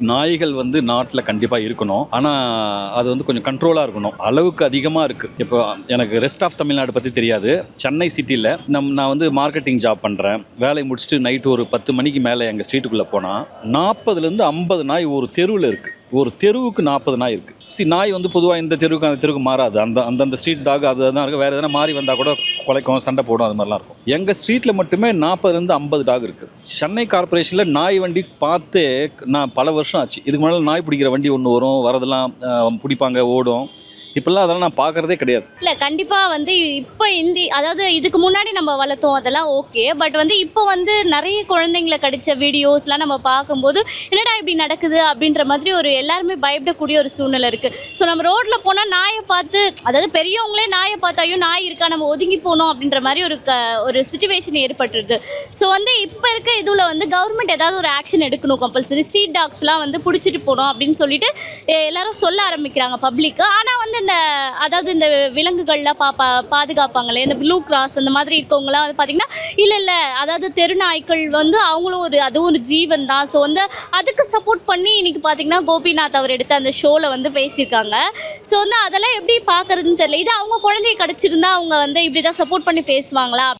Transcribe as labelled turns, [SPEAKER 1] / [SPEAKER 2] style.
[SPEAKER 1] நாய்கள் வந்து நாட்டில் கண்டிப்பாக இருக்கணும். ஆனால் அது வந்து கொஞ்சம் கண்ட்ரோலாக இருக்கணும். அளவுக்கு அதிகமாக இருக்குது இப்போ எனக்கு ரெஸ்ட் ஆஃப் தமிழ்நாடு பற்றி தெரியாது. சென்னை சிட்டியில் நம் நான் வந்து மார்க்கெட்டிங் ஜாப் பண்ணுறேன் வேலையை முடிச்சுட்டு நைட்டு ஒரு பத்து மணிக்கு மேலே எங்கள் ஸ்ட்ரீட்டுக்குள்ளே போனால் நாற்பதுலேருந்து ஐம்பது நாய் ஒரு தெருவில் இருக்குது ஒரு தெருவுக்கு நாற்பது நாய் இருக்குது சி நாய் வந்து பொதுவாக இந்த தெருவுக்கு அந்த தெருவுக்கு மாறாது. அந்த அந்தந்த ஸ்ட்ரீட் டாக் அது தான் இருக்குது வேறு எதனா மாறி வந்தால் கூட குலைக்கும் சண்டை போடும் அது மாதிரிலாம் இருக்கும். எங்கள் ஸ்ட்ரீட்டில் மட்டுமே நாற்பதுலேருந்து ஐம்பது டாக் இருக்குது சென்னை கார்ப்பரேஷனில் நாய் வண்டி பார்த்து நான் பல வருஷம் ஆச்சு. இதுக்கு முன்னால் நாய் பிடிக்கிற வண்டி ஒன்று வரும் வரதெல்லாம் பிடிப்பாங்க ஓடும். இப்பெல்லாம் அதெல்லாம் நான் பார்க்குறதே கிடையாது.
[SPEAKER 2] இல்லை கண்டிப்பாக வந்து இப்போ இந்தி அதாவது இதுக்கு முன்னாடி நம்ம வளர்த்தோம் அதெல்லாம் ஓகே. பட் வந்து இப்போ வந்து நிறைய குழந்தைங்களை கடித்த வீடியோஸ்லாம் நம்ம பார்க்கும்போது என்னடா இப்படி நடக்குது அப்படின்ற மாதிரி ஒரு எல்லாருமே பயப்படக்கூடிய ஒரு சூழ்நிலை இருக்குது ஸோ நம்ம ரோட்டில் போனால் நாயை பார்த்து அதாவது பெரியவங்களே நாயை பார்த்தாயும் நாய் இருக்கா? நம்ம ஒதுங்கி போனோம் அப்படின்ற மாதிரி ஒரு க ஒரு சுச்சுவேஷன் ஏற்பட்டுருது. ஸோ வந்து இப்போ இருக்க இதில் வந்து கவர்மெண்ட் ஏதாவது ஒரு ஆக்ஷன் எடுக்கணும் கம்பல்சரி ஸ்ட்ரீட் டாக்ஸ்லாம் வந்து பிடிச்சிட்டு போகணும் அப்படின்னு சொல்லிட்டு எல்லாரும் சொல்ல ஆரம்பிக்கிறாங்க பப்ளிக்கு ஆனால் வந்து இந்த அதாவது இந்த விலங்குகள்லாம் பா பா பாதுகாப்பாங்களே இந்த ப்ளூ கிராஸ் அந்த மாதிரி இருக்கவங்களாம் வந்து பார்த்திங்கன்னா இல்லை இல்லை அதாவது தெரு நாய்க்கள் வந்து அவங்களும் ஒரு அதுவும் ஒரு ஜீவன் தான். ஸோ வந்து அதுக்கு சப்போர்ட் பண்ணி இன்னைக்கு பார்த்தீங்கன்னா கோபிநாத் அவர் எடுத்த அந்த ஷோவில் வந்து பேசியிருக்காங்க. ஸோ வந்து அதெல்லாம் எப்படி பார்க்கறதுன்னு தெரியல. இது அவங்க குழந்தைய கிடச்சிருந்தா அவங்க வந்து இப்படி தான் சப்போர்ட் பண்ணி பேசுவாங்களா?